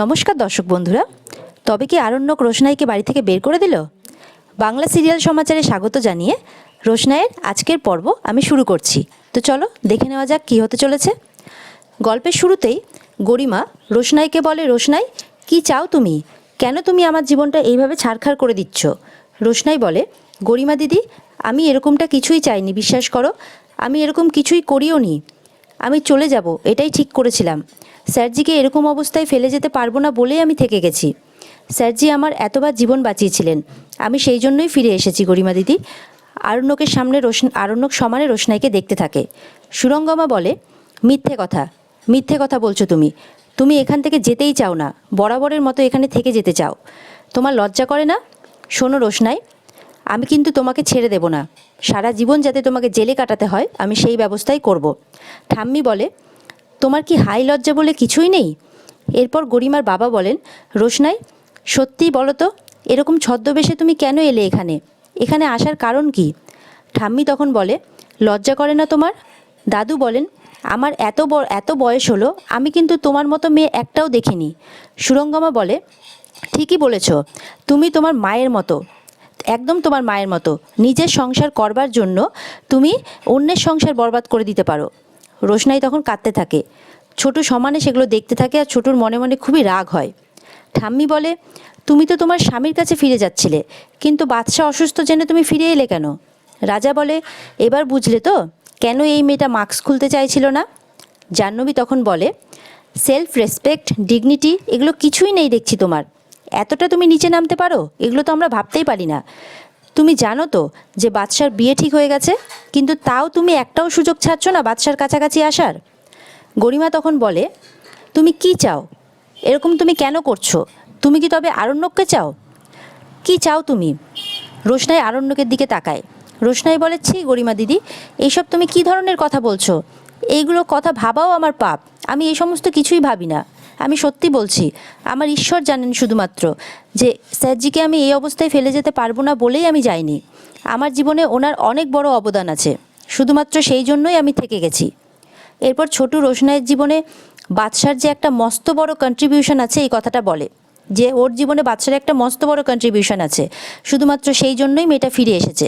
নমস্কার দর্শক বন্ধুরা। তবে কি আরণ্যক রোশনাইকে বাড়ি থেকে বের করে দিল? বাংলা সিরিয়াল সমাচারে স্বাগত জানিয়ে রোশনাইয়ের আজকের পর্ব আমি শুরু করছি। তো চলো, দেখে নেওয়া যাক কী হতে চলেছে। গল্পের শুরুতেই গরিমা রোশনাইকে বলে, রোশনাই, কি চাও তুমি? কেন তুমি আমার জীবনটা এইভাবে ছাড়খাড় করে দিচ্ছ? রোশনাই বলে, গরিমা দিদি, আমি এরকমটা কিছুই চাইনি, বিশ্বাস করো। আমি এরকম কিছুই করিও নি আমি চলে যাব, এটাই ঠিক করেছিলাম। স্যারজিকে এরকম অবস্থায় ফেলে যেতে পারব না বলেই আমি থেকে গেছি। স্যারজি আমার এতবার জীবন বাঁচিয়েছিলেন। আমি সেই জন্যই ফিরে এসেছি, গরিমা দিদি। আরণ্যকের সামনে রোশন, আরণ্যক সমানে রোশনাইকে দেখতে থাকে। সুরঙ্গমা বলে, মিথ্যে কথা মিথ্যে কথা বলছো তুমি। তুমি এখান থেকে যেতেই চাও না, বরাবরের মতো এখানে থেকে যেতে চাও। তোমার লজ্জা করে না? শোনো রোশনাই, আমি কিন্তু তোমাকে ছেড়ে দেব না। সারা জীবন যাতে তোমাকে জেলে কাটাতে হয়, আমি সেই ব্যবস্থাই করব। ঠাম্মি বলে, তোমার কি হাই লজ্জা বলে কিছুই নেই? এরপর গরিমার বাবা বলেন, রোশনাই, সত্যিই বলো তো, এরকম ছদ্মবেশে তুমি কেন এলে এখানে? এখানে আসার কারণ কি? ঠাম্মি তখন বলে, লজ্জা করে না তোমার? দাদু বলেন, আমার এত এত বয়স হলো, আমি কিন্তু তোমার মতো মেয়ে একটাও দেখিনি। সুরঙ্গমা বলে, ঠিকই বলেছ, তুমি তোমার মায়ের মতো একদম তোমার মায়ের মতো। নিজের সংসার করবার জন্য তুমি অন্যের সংসার বরবাদ করে দিতে পারো। রোশনাই তখন কাঁদতে থাকে। ছোট সমানে সেগুলো দেখতে থাকে আর ছোটুর মনে মনে খুবই রাগ হয়। ঠাম্মি বলে, তুমি তো তোমার স্বামীর কাছে ফিরে যাচ্ছিলে, কিন্তু বাদশা অসুস্থ জেনে তুমি ফিরে এলে কেন? রাজা বলে, এবার বুঝলে তো, কেন এই মেয়েটা মাস্ক খুলতে চাইছিল না? জাহ্নবী তখন বলে, সেলফ রেসপেক্ট, ডিগনিটি, এগুলো কিছুই নেই দেখছি তোমার। এতটা তুমি নিচে নামতে পারো? এগুলো তো আমরা ভাবতেই পারি না। তুমি জানো তো যে বাদশার বিয়ে ঠিক হয়ে গেছে, কিন্তু তাও তুমি একটাও সুযোগ ছাড়ছো না বাদশার কাছাকাছি আসার। গরিমা তখন বলে, তুমি কি চাও? এরকম তুমি কেন করছ? তুমি কি তবে আরণ্যককে চাও? কি চাও তুমি? রোশনাই আরণ্যকের দিকে তাকায়। রোশনাই বলে, ছি গরিমা দিদি, এইসব তুমি কি ধরনের কথা বলছো? এইগুলো কথা ভাবাও আমার পাপ। আমি এই সমস্ত কিছুই ভাবি না। আমি সত্যি বলছি, আমার ঈশ্বর জানেন শুধুমাত্র যে স্যারজিকে আমি এই অবস্থায় ফেলে যেতে পারব না বলেই আমি যাইনি। আমার জীবনে ওনার অনেক বড় অবদান আছে, শুধুমাত্র সেই জন্যই আমি থেকে গেছি। এরপর ছোটু রোশনাইয়ের জীবনে বাদশার যে একটা মস্ত বড় কন্ট্রিবিউশন আছে এই কথাটা বলে, যে ওর জীবনে বাদশার একটা মস্ত বড় কন্ট্রিবিউশন আছে, শুধুমাত্র সেই জন্যই মেয়েটা ফিরে এসেছে।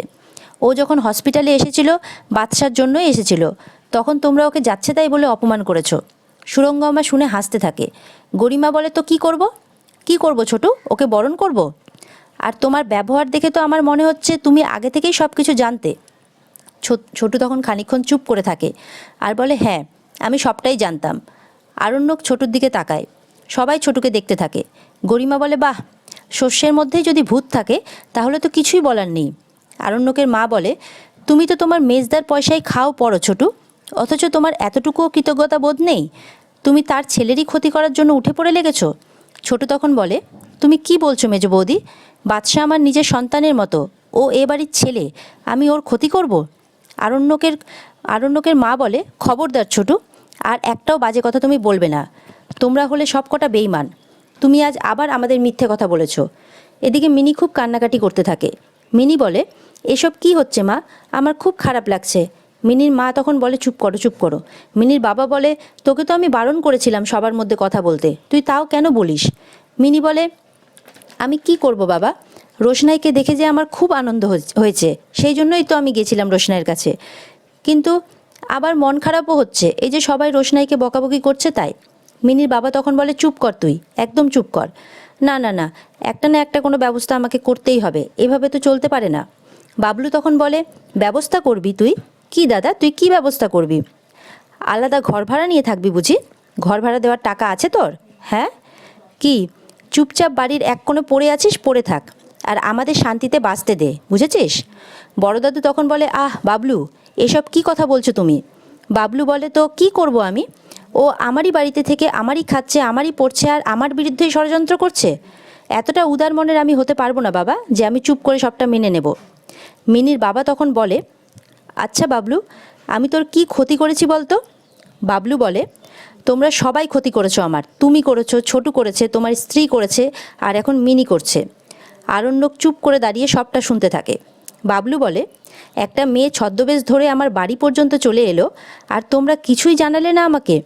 ও যখন হসপিটালে এসেছিল, বাদশার জন্যই এসেছিল, তখন তোমরা ওকে যাচ্ছে তাই বলে অপমান করেছ। সুরঙ্গমা শুনে হাসতে থাকে। গরিমা বলে, তো কি করব? কি করব ছোটু? ওকে বরণ করব? আর তোমার ব্যবহার দেখে তো আমার মনে হচ্ছে তুমি আগে থেকেই সব কিছু জানতে ছোটু তখন খানিকক্ষণ চুপ করে থাকে আর বলে হ্যাঁ আমি সবটাই জানতাম। আরণ্যক ছোটুর দিকে তাকায়। সবাই ছোটুকে দেখতে থাকে। গরিমা বলে, বাহ, শস্যের মধ্যেই যদি ভূত থাকে, তাহলে তো কিছুই বলার নেই। আরণ্যকের মা বলে, তুমি তো তোমার মেজদার পয়সায় খাও পড়ো ছোটু। অথচ তোমার এতটুকুও কৃতজ্ঞতা বোধ নেই? তুমি তার ছেলেরই ক্ষতি করার জন্য উঠে পড়ে লেগেছো? ছোটু তখন বলে, তুমি কি বলছো মেজ বৌদি? বাদশাহ আমার নিজের সন্তানের মতো। ও এ বাড়ির ছেলে। আমি ওর ক্ষতি করব? আরণ্যকের আরণ্যকের মা বলে, খবরদার ছোটু, আর একটাও বাজে কথা তুমি বলবে না। তোমরা হলে সব কটা বেইমান তুমি আজ আবার আমাদের মিথ্যে কথা বলেছ। এদিকে মিনি খুব কান্নাকাটি করতে থাকে। মিনি বলে, এসব কি হচ্ছে মা? আমার খুব খারাপ লাগছে। মিনির মা তখন বলে, চুপ করো চুপ করো। মিনির বাবা বলে, তোকে তো আমি বারণ করেছিলাম সবার মধ্যে কথা বলতে। তুই তাও কেন বলিস? মিনি বলে, আমি কি করব বাবা? রোশনাইকে দেখে যে আমার খুব আনন্দ হয়ে- হয়েছে, সেই জন্যই তো আমি গেছিলাম রোশনাইয়ের কাছে। কিন্তু আবার মন খারাপও হচ্ছে, এই যে সবাই রোশনাইকে বকাবকি করছে তাই। মিনির বাবা তখন বলে, চুপ কর তুই, একদম চুপ কর। না না না, একটা না একটা কোনো ব্যবস্থা আমাকে করতেই হবে, এভাবে তো চলতে পারে না। বাবলু তখন বলে, ব্যবস্থা করবি তুই? কি দাদা, তুই কি ব্যবস্থা করবি? আলাদা ঘর ভাড়া নিয়ে থাকবি বুঝি? ঘর ভাড়া দেওয়ার টাকা আছে তোর? হ্যাঁ? কি? চুপচাপ বাড়ির এক কোণে পড়ে আছিস, পড়ে থাক। আর আমাদের শান্তিতে বাঁচতে দে, বুঝেছিস? বড় দাদু তখন বলে, আহ, বাবলু, এসব কি কথা বলছো তুমি? বাবলু বলে, তো কি করব আমি? ও আমারই বাড়িতে থেকে আমারই খাচ্ছে, আমারই পড়ছে, আর আমার বিরুদ্ধেই ষড়যন্ত্র করছে। এতটা উদার মনের আমি হতে পারব না বাবা, যে আমি চুপ করে সবটা মেনে নেব। মিনির বাবা তখন বলে আচ্ছা বাবলু, আমি তোর কি ক্ষতি করেছি বলতো? বাবলু বলে, তোমরা সবাই ক্ষতি করেছ আমার, তুমি করেছ, ছোটু করেছে, তোমার স্ত্রী করেছে, আর এখন মিনি করছে। আরণ্যক চুপ করে দাঁড়িয়ে সবটা শুনতে থাকে। বাবলু বলে, একটা মেয়ে ছদ্মবেশ ধরে আমার বাড়ি পর্যন্ত চলে এলো, আর তোমরা কিছুই জানালে না আমাকে।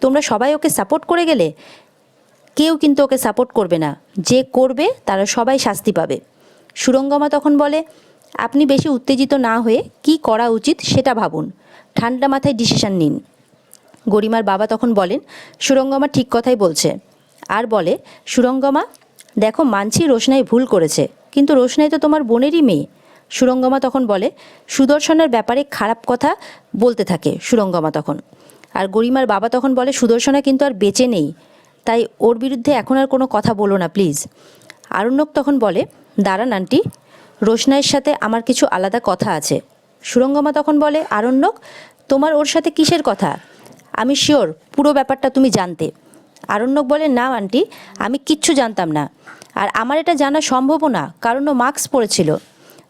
তোমরা সবাই ওকে সাপোর্ট করে গেলে? কেউ কিন্তু ওকে সাপোর্ট করবে না। যে করবে, তারা সবাই শাস্তি পাবে। সুরঙ্গমা তখন বলে আপনি বেশি উত্তেজিত না হয়ে কি করা উচিত সেটা ভাবুন। ঠান্ডা মাথায় ডিসিশন নিন। গরিমার বাবা তখন বলেন, সুরঙ্গমা ঠিক কথাই বলছে। আর বলে, সুরঙ্গমা, দেখো মানছি রোশনাই ভুল করেছে, কিন্তু রোশনাই তো তোমার বোনেরই মেয়ে। সুরঙ্গমা তখন বলে, সুদর্শনের ব্যাপারে খারাপ কথা বলতে থাকে সুরঙ্গমা তখন। আর গরিমার বাবা তখন বলে, সুদর্শনা কিন্তু আর বেঁচে নেই, তাই ওর বিরুদ্ধে এখন আর কোনো কথা বলো না প্লিজ আরণ্যক তখন বলে, দাঁড়ান আন্টি রোশনাইয়ের সাথে আমার কিছু আলাদা কথা আছে। সুরঙ্গমা তখন বলে, আরণ্যক, তোমার ওর সাথে কিসের কথা? আমি শিওর, পুরো ব্যাপারটা তুমি জানতে। আরণ্যক বলে, না, আন্টি, আমি কিচ্ছু জানতাম না। আর আমার এটা জানা সম্ভবও না, কারণ ও মাস্ক পরেছিল।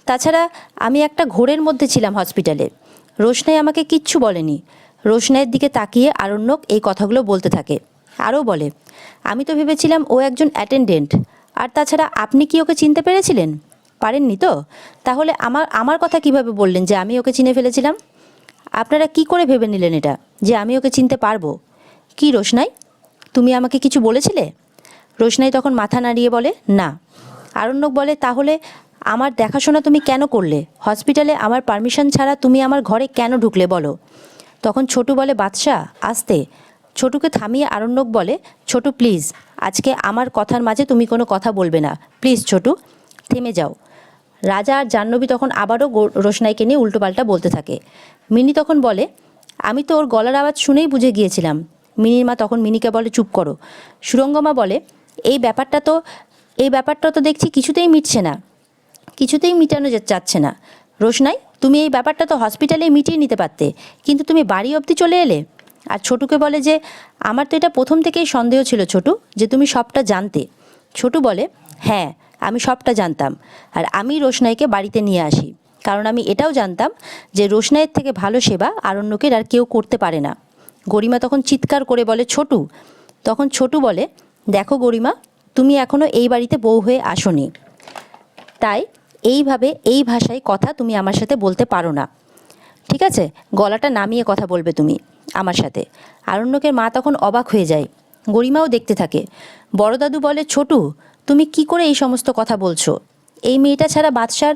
তাছাড়া আমি একটা ঘোরের মধ্যে ছিলাম হসপিটালে। রোশনাই আমাকে কিচ্ছু বলেনি। রোশনাইয়ের দিকে তাকিয়ে আরণ্যক এই কথাগুলো বলতে থাকে। আরও বলে, আমি তো ভেবেছিলাম ও একজন অ্যাটেন্ডেন্ট। আর তাছাড়া আপনি কি ওকে চিনতে পেরেছিলেন? পারেননি তো? তাহলে আমার আমার কথা কীভাবে বললেন যে আমি ওকে চিনে ফেলেছিলাম? আপনারা কি করে ভেবে নিলেন এটা, যে আমি ওকে চিনতে পারব? কি রোশনাই? তুমি আমাকে কিছু বলেছিলে? রোশনাই তখন মাথা নাড়িয়ে বলে, না। আরণ্যক বলে, তাহলে আমার দেখাশোনা তুমি কেন করলে? হসপিটালে আমার পারমিশন ছাড়া তুমি আমার ঘরে কেন ঢুকলে বলো? তখন ছোটু বলে, বাদশাহ, আসতে। ছোটুকে থামিয়ে আরণ্যক বলে, ছোটু, প্লিজ, আজকে আমার কথার মাঝে তুমি কোনো কথা বলবে না। প্লিজ, ছোটু, থেমে যাও। রাজা আর জাহ্নবী তখন আবারও রোশনাইকে নিয়ে উল্টোপাল্টা বলতে থাকে। মিনি তখন বলে, আমি তো ওর গলার আওয়াজ শুনেই বুঝে গিয়েছিলাম। মিনির মা তখন মিনিকে বলে, চুপ করো। সুরঙ্গমা বলে, এই ব্যাপারটা তো, এই ব্যাপারটা তো দেখছি কিছুতেই মিটছে না। কিছুতেই মিটানো যাচ্ছে না। রোশনাই, তুমি এই ব্যাপারটা তো হসপিটালে মিটিয়ে নিতে পারতে, কিন্তু তুমি বাড়ি অবধি চলে এলে। আর ছোটুকে বলে যে, আমার তো এটা প্রথম থেকেই সন্দেহ ছিল ছোটু, যে তুমি সবটা জানতে। ছোটু বলে হ্যাঁ আমি সবটা জানতাম। আর আমি রোশনাইকে বাড়িতে নিয়ে আসি। কারণ আমি এটাও জানতাম যে রোশনাইয়ের থেকে ভালো সেবা আরণ্যকের আর কেউ করতে পারে না। গরিমা তখন চিৎকার করে বলে, ছোটু। তখন ছোটু বলে, দেখো গরিমা, তুমি এখনও এই বাড়িতে বউ হয়ে আসোনি। তাই এইভাবে এই ভাষায় কথা তুমি আমার সাথে বলতে পারো না। ঠিক আছে? গলাটা নামিয়ে কথা বলবে তুমি আমার সাথে। আরণ্যকের মা তখন অবাক হয়ে যায়। গরিমাও দেখতে থাকে। বড় দাদু বলে, ছোটু তুমি কি করে এই সমস্ত কথা বলছো? এই মেয়েটা ছাড়া বাদশার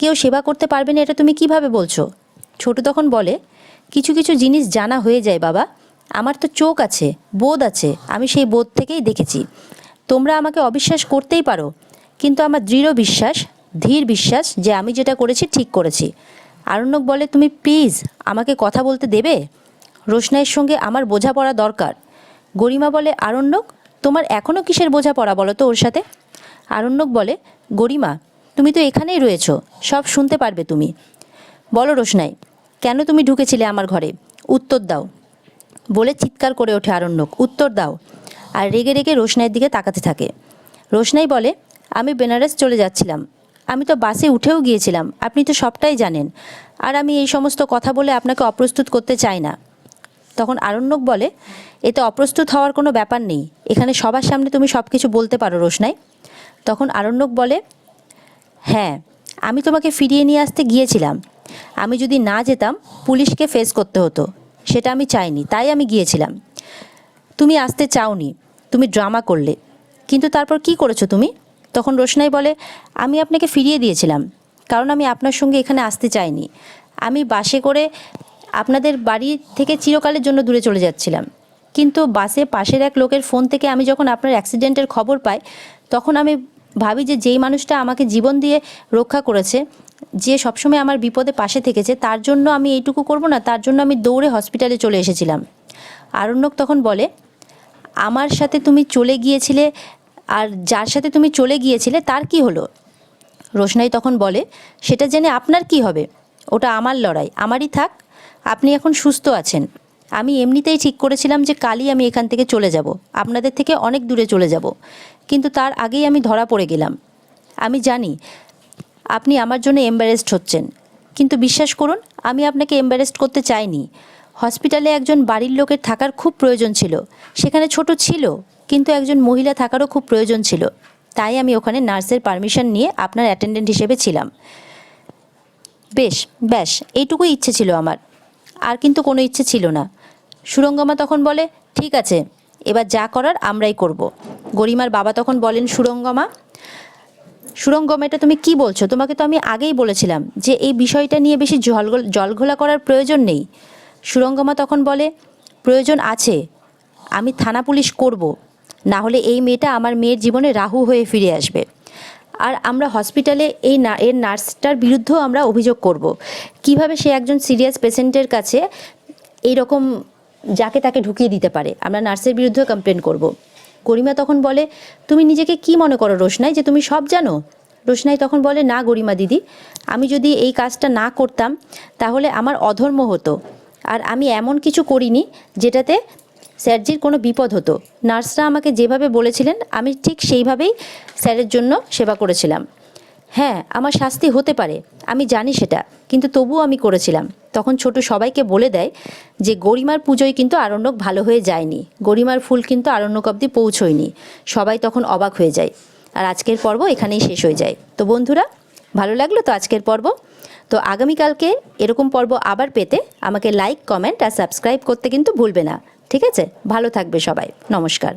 কেউ সেবা করতে পারবে না, এটা তুমি কীভাবে বলছো? ছোটু তখন বলে, কিছু কিছু জিনিস জানা হয়ে যায় বাবা। আমার তো চোখ আছে, বোধ আছে, আমি সেই বোধ থেকেই দেখেছি। তোমরা আমাকে অবিশ্বাস করতেই পারো, কিন্তু আমার দৃঢ় বিশ্বাস, ধীর বিশ্বাস যে আমি যেটা করেছি ঠিক করেছি। আরণ্যক বলে, তুমি প্লিজ আমাকে কথা বলতে দেবে? রোশনাইয়ের সঙ্গে আমার বোঝাপড়া দরকার। গরিমা বলে, আরণ্যক তোমার এখনও কিসের বোঝাপড়া বলো তো ওর সাথে? আরণ্যক বলে, গরিমা, তুমি তো এখানেই রয়েছো, সব শুনতে পারবে তুমি। বলো রোশনাই, কেন তুমি ঢুকেছিলে আমার ঘরে? উত্তর দাও। বলে চিৎকার করে ওঠে আরণ্যক, উত্তর দাও। আর রেগে রেগে রোশনাইয়ের দিকে তাকাতে থাকে। রোশনাই বলে, আমি বেনারস চলে যাচ্ছিলাম। আমি তো বাসে উঠেও গিয়েছিলাম, আপনি তো সবটাই জানেন। আর আমি এই সমস্ত কথা বলে আপনাকে অপ্রস্তুত করতে চাই না। তখন আরণ্যক বলে, এতে অপ্রস্তুত হওয়ার কোনো ব্যাপার নেই। এখানে সবার সামনে তুমি সব কিছু বলতে পারো রোশনাই। তখন আরণ্যক বলে হ্যাঁ আমি তোমাকে ফিরিয়ে নিয়ে আসতে গিয়েছিলাম। আমি যদি না যেতাম, পুলিশকে ফেস করতে হতো। সেটা আমি চাইনি, তাই আমি গিয়েছিলাম। তুমি আসতে চাওনি, তুমি ড্রামা করলে। কিন্তু তারপর কি করেছ তুমি? তখন রোশনাই বলে, আমি আপনাকে ফিরিয়ে দিয়েছিলাম, কারণ আমি আপনার সঙ্গে এখানে আসতে চাইনি। আমি বাসে করে আপনাদের বাড়ি থেকে চিরকালের জন্য দূরে চলে যাচ্ছিলাম। কিন্তু বাসে পাশের এক লোকের ফোন থেকে আমি যখন আপনার অ্যাক্সিডেন্টের খবর পাই, তখন আমি ভাবি যে যেই মানুষটা আমাকে জীবন দিয়ে রক্ষা করেছে, যে সবসময় আমার বিপদে পাশে থেকেছে, তার জন্য আমি এইটুকু করব না, তার জন্য আমি দৌড়ে হসপিটালে চলে এসেছিলাম। আরণ্যক তখন বলে, আমার সাথে তুমি চলে গিয়েছিলে আর যার সাথে তুমি চলে গিয়েছিলে, তার কি হলো? রোশনাই তখন বলে, সেটা জেনে আপনার কি হবে? ওটা আমার লড়াই, আমারই থাক আপনি এখন সুস্থ আছেন। আমি এমনিতেই ঠিক করেছিলাম যে কালই আমি এখান থেকে চলে যাব। আপনাদের থেকে অনেক দূরে চলে যাব। কিন্তু তার আগেই আমি ধরা পড়ে গেলাম। আমি জানি আপনি আমার জন্য এম্বারেসড হচ্ছেন। কিন্তু বিশ্বাস করুন, আমি আপনাকে এম্বারেসড করতে চাইনি। হসপিটালে একজন বাড়ির লোকের থাকার খুব প্রয়োজন ছিল। সেখানে ছোট ছিল, কিন্তু একজন মহিলা থাকারও খুব প্রয়োজন ছিল। তাই আমি ওখানে নার্সের পারমিশন নিয়ে আপনার অ্যাটেন্ডেন্ট হিসেবে ছিলাম। বেশ ব্যাস এইটুকুই ইচ্ছে ছিল আমার। আর কিন্তু কোনো ইচ্ছে ছিল না। সুরঙ্গমা তখন বলে, ঠিক আছে, এবার যা করার আমরাই করব। গরিমার বাবা তখন বলেন, সুরঙ্গমা, সুরঙ্গম, এটা তুমি কি বলছো? তোমাকে তো আমি আগেই বলেছিলাম যে এই বিষয়টা নিয়ে বেশি জল জলঘোলা করার প্রয়োজন নেই। সুরঙ্গমা তখন বলে, প্রয়োজন আছে, আমি থানা পুলিশ করব। না হলে এই মেয়েটা আমার মেয়ের জীবনে রাহু হয়ে ফিরে আসবে। আর আমরা হসপিটালে এই না, এর নার্সটার বিরুদ্ধেও আমরা অভিযোগ করব। কীভাবে সে একজন সিরিয়াস পেশেন্টের কাছে এই রকম যাকে তাকে ঢুকিয়ে দিতে পারে? আমরা নার্সের বিরুদ্ধেও কমপ্লেন করব। গরিমা তখন বলে, তুমি নিজেকে কি মনে করো রোশনাই, যে তুমি সব জানো? রোশনাই তখন বলে, না গরিমা দিদি, আমি যদি এই কাজটা না করতাম, তাহলে আমার অধর্ম হতো। আর আমি এমন কিছু করিনি, যেটাতে স্যারজির কোনো বিপদ হতো। নার্সরা আমাকে যেভাবে বলেছিলেন, আমি ঠিক সেইভাবেই স্যারের জন্য সেবা করেছিলাম। হ্যাঁ আমার শাস্তি হতে পারে, আমি জানি সেটা, কিন্তু তবুও আমি করেছিলাম। তখন ছোট সবাইকে বলে দেয় যে, গরিমার পুজোয় কিন্তু আরণ্যক ভালো হয়ে যায়নি, গরিমার ফুল কিন্তু আরণ্যক অবধি পৌঁছয়নি। সবাই তখন অবাক হয়ে যায়, আর আজকের পর্ব এখানেই শেষ হয়ে যায়। তো বন্ধুরা, ভালো লাগল তো আজকের পর্ব? তো আগামীকালকে এরকম পর্ব আবার পেতে আমাকে লাইক কমেন্ট আর সাবস্ক্রাইব করতে কিন্তু ভুলবে না। ঠিক আছে? ভালো থাকবে সবাই। নমস্কার।